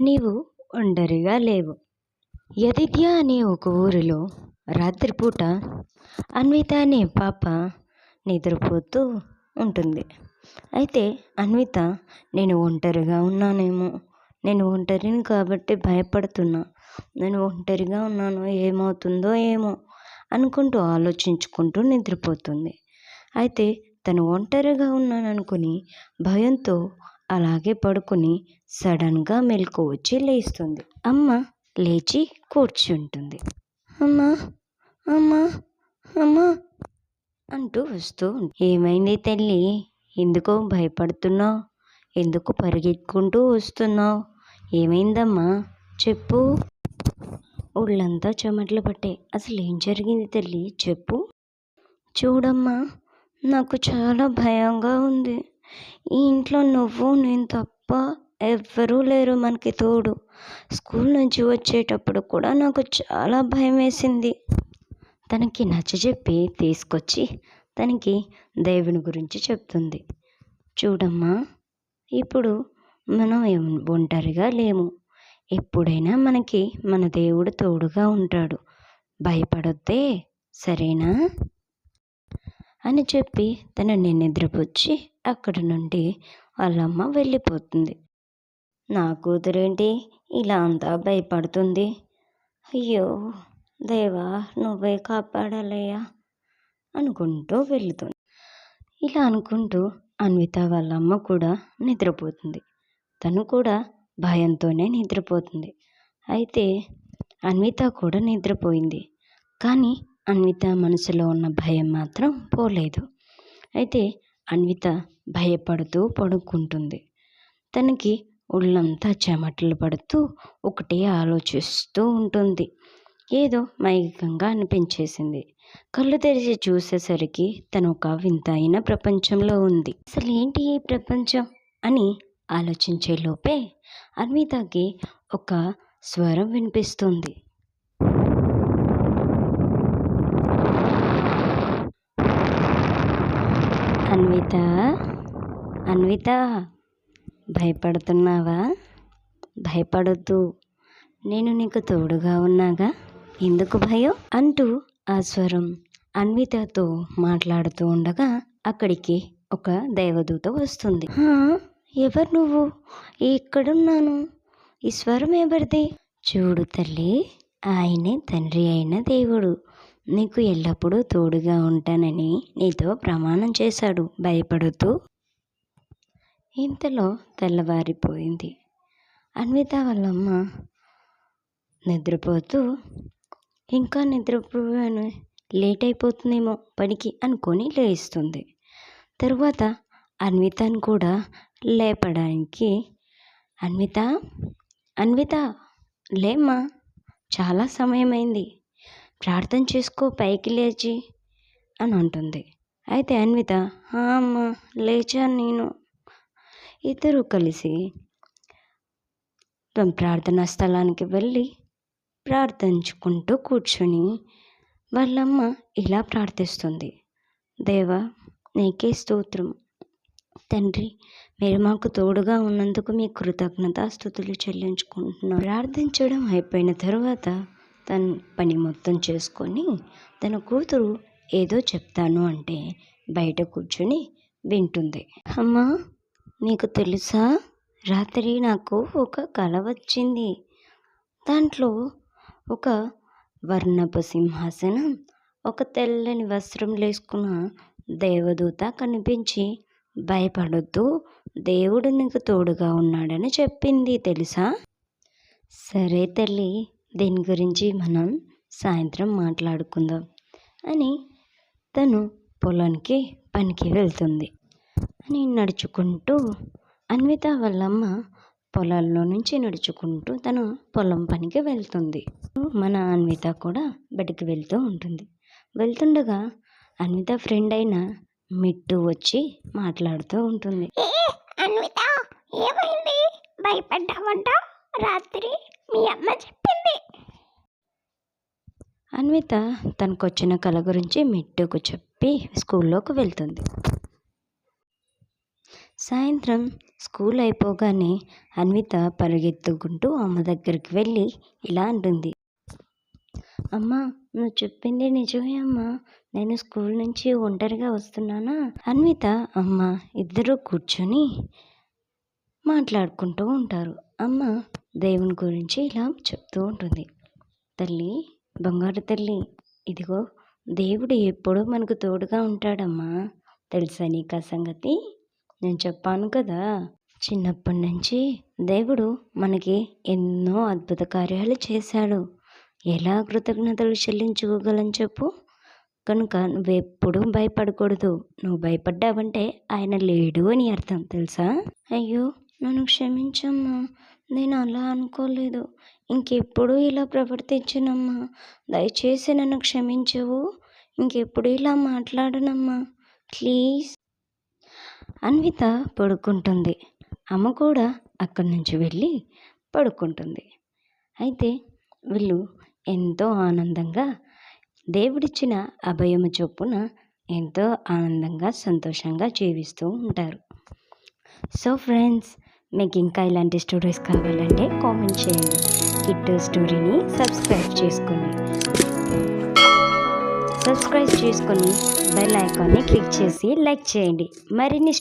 నీవు ఒంటరిగా లేవు. యదిద్య అనే ఒక ఊరిలో రాత్రిపూట అన్విత అనే పాప నిద్రపోతూ ఉంటుంది. అయితే అన్విత నేను ఒంటరిగా ఉన్నానేమో. నేను ఒంటరిని కాబట్టి భయపడుతున్నా. నేను ఒంటరిగా ఉన్నాను. ఏమవుతుందో ఏమో అనుకుంటూ ఆలోచించుకుంటూ నిద్రపోతుంది. అయితే తను ఒంటరిగా ఉన్నాననుకుని భయంతో అలాగే పడుకుని సడన్గా మెలకు వచ్చి లేస్తుంది. అమ్మ లేచి కూర్చుంటుంది. అమ్మా అమ్మా అమ్మా అంటూ వస్తూ ఏమైంది తల్లి? ఎందుకో భయపడుతున్నావు? ఎందుకు పరిగెత్తుకుంటూ వస్తున్నావు? ఏమైందమ్మా? చెప్పు. ఒళ్ళంతా చెమట్లు పట్టాయి. అసలు ఏం జరిగింది తల్లి? చెప్పు. చూడమ్మా నాకు చాలా భయంగా ఉంది. ఈ ఇంట్లో నువ్వు నేను తప్ప ఎవ్వరూ లేరు మనకి తోడు. స్కూల్ నుంచి వచ్చేటప్పుడు కూడా నాకు చాలా భయం వేసింది తనకి నచ్చజెప్పి తీసుకొచ్చి తనకి దేవుని గురించి చెప్తుంది. చూడమ్మా ఇప్పుడు మనం ఒంటరిగా లేము. ఎప్పుడైనా మనకి మన దేవుడు తోడుగా ఉంటాడు. భయపడొద్దే సరేనా? అని చెప్పి తనని నిద్రపుచ్చి అక్కడి నుండి వాళ్ళమ్మ వెళ్ళిపోతుంది. నా కూతురేంటి? ఇలా అంతా భయపడుతుంది. అయ్యో దేవా నువ్వే కాపాడాలయ్యా అనుకుంటూ వెళుతుంది. ఇలా అనుకుంటూ అన్విత వాళ్ళ అమ్మ కూడా నిద్రపోతుంది. తను కూడా భయంతోనే నిద్రపోతుంది. అయితే అన్విత కూడా నిద్రపోయింది. కానీ అన్విత మనసులో ఉన్న భయం మాత్రం పోలేదు. అయితే అన్విత భయపడుతూ పడుకుంటుంది. తనకి ఒళ్ళంతా చెమటలు పడుతూ ఒకటే ఆలోచిస్తూ ఉంటుంది. ఏదో మైకంగా అనిపించేసింది. కళ్ళు తెరిచి చూసేసరికి తను ఒక వింత అయిన ప్రపంచంలో ఉంది. అసలు ఏంటి ఈ ప్రపంచం? అని ఆలోచించే లోపే అన్వితకి ఒక స్వరం వినిపిస్తుంది. అన్విత? అన్విత భయపడుతున్నావా? భయపడొద్దు నేను నీకు తోడుగా ఉన్నాగా? ఎందుకు భయం? అంటూ ఆ స్వరం అన్వితతో మాట్లాడుతూ ఉండగా అక్కడికి ఒక దేవదూత వస్తుంది. ఎవరు నువ్వు? ఎక్కడున్నాను? ఈ స్వరం ఎవరిది? చూడు తల్లి ఆయనే తండ్రి అయిన దేవుడు. నీకు ఎల్లప్పుడూ తోడుగా ఉంటానని నీతో ప్రమాణం చేశాడు. భయపడుతూ ఇంతలో తెల్లవారిపోయింది. అన్విత వాళ్ళమ్మ నిద్రపోతూ ఇంకా నిద్రపోయాను. లేట్ అయిపోతుందేమో పనికి అనుకొని లేస్తుంది. తరువాత అన్వితను కూడా లేపడానికి అన్విత అన్విత లేమ్మా చాలా సమయమైంది. ప్రార్థన చేసుకో పైకి లేచి అని అంటుంది. అయితే అన్విత అమ్మ లేచాను నేను. ఇద్దరు కలిసి తమ ప్రార్థనా స్థలానికి వెళ్ళి ప్రార్థించుకుంటూ కూర్చుని వాళ్ళమ్మ ఇలా ప్రార్థిస్తుంది. దేవా నీకే స్తోత్రం. తండ్రి మీరు మాకు తోడుగా ఉన్నందుకు మీ కృతజ్ఞతాస్థుతులు చెల్లించుకుంటున్నాం. ప్రార్థించడం అయిపోయిన తర్వాత తన పని మొత్తం చేసుకొని తన కూతురు ఏదో చెప్తాను అంటే బయట కూర్చుని వింటుంది. అమ్మా నీకు తెలుసా? రాత్రి నాకు ఒక కల వచ్చింది. దాంట్లో ఒక వర్ణపు సింహాసనం ఒక తెల్లని వస్త్రం వేసుకున్న దేవదూత కనిపించి భయపడొద్దు దేవుడు నీకు తోడుగా ఉన్నాడని చెప్పింది తెలుసా? సరే తల్లి దీని గురించి మనం సాయంత్రం మాట్లాడుకుందాం అని తను పొలానికి పనికి వెళ్తుంది. అని నడుచుకుంటూ అన్విత వాళ్ళమ్మ పొలాల్లో నుంచి నడుచుకుంటూ తను పొలం పనికి వెళ్తుంది. మన అన్విత కూడా బయటికి వెళ్తూ ఉంటుంది. వెళ్తుండగా అన్విత ఫ్రెండ్ అయిన మిట్టు వచ్చి మాట్లాడుతూ ఉంటుంది. అన్విత ఏమైంది? భయపడ్డావంట? రాత్రి మీ అమ్మ చెప్పింది. అన్విత తనకొచ్చిన కళ గురించి మిట్టుకు చెప్పి స్కూల్లోకి వెళ్తుంది. సాయంత్రం స్కూల్ అయిపోగానే అన్విత పరిగెత్తుకుంటూ అమ్మ దగ్గరికి వెళ్ళి ఇలా అంటుంది. అమ్మ నువ్వు చెప్పింది నిజమే అమ్మా. నేను స్కూల్ నుంచి ఒంటరిగా వస్తున్నానా? అన్విత అమ్మ ఇద్దరూ కూర్చొని మాట్లాడుకుంటూ ఉంటారు. అమ్మ దేవుని గురించి ఇలా చెప్తూ ఉంటుంది. తల్లి బంగారు తల్లి ఇదిగో దేవుడు ఎప్పుడూ మనకు తోడుగా ఉంటాడమ్మా. తెలుసా నీకు ఆ సంగతి? నేను చెప్పాను కదా చిన్నప్పటి నుంచి దేవుడు మనకి ఎన్నో అద్భుత కార్యాలు చేశాడు. ఎలా కృతజ్ఞతలు చెల్లించుకోగలని చెప్పు. కనుక నువ్వెప్పుడూ భయపడకూడదు. నువ్వు భయపడ్డావంటే ఆయన లేడు అని అర్థం. తెలుసా? అయ్యో నన్ను క్షమించమ్మా. నేను అలా అనుకోలేదు. ఇంకెప్పుడు ఇలా ప్రవర్తించనమ్మా? దయచేసి నన్ను క్షమించవు. ఇంకెప్పుడు ఇలా మాట్లాడనమ్మా? ప్లీజ్. అన్విత పడుకుంటుంది. అమ్మ కూడా అక్కడి నుంచి వెళ్ళి పడుకుంటుంది. అయితే వీళ్ళు ఎంతో ఆనందంగా దేవుడిచ్చిన అభయము చొప్పున ఎంతో ఆనందంగా సంతోషంగా జీవిస్తూ ఉంటారు. సో ఫ్రెండ్స్ మీకు ఇంకా ఇలాంటి స్టోరీస్ కావాలంటే కామెంట్ చేయండి. కిట్ స్టోరీని సబ్స్క్రైబ్ చేసుకోండి సబ్స్క్రైబ్ చేసుకొని బెల్ ఐకాన్ని క్లిక్ చేసి లైక్ చేయండి. మరిన్ని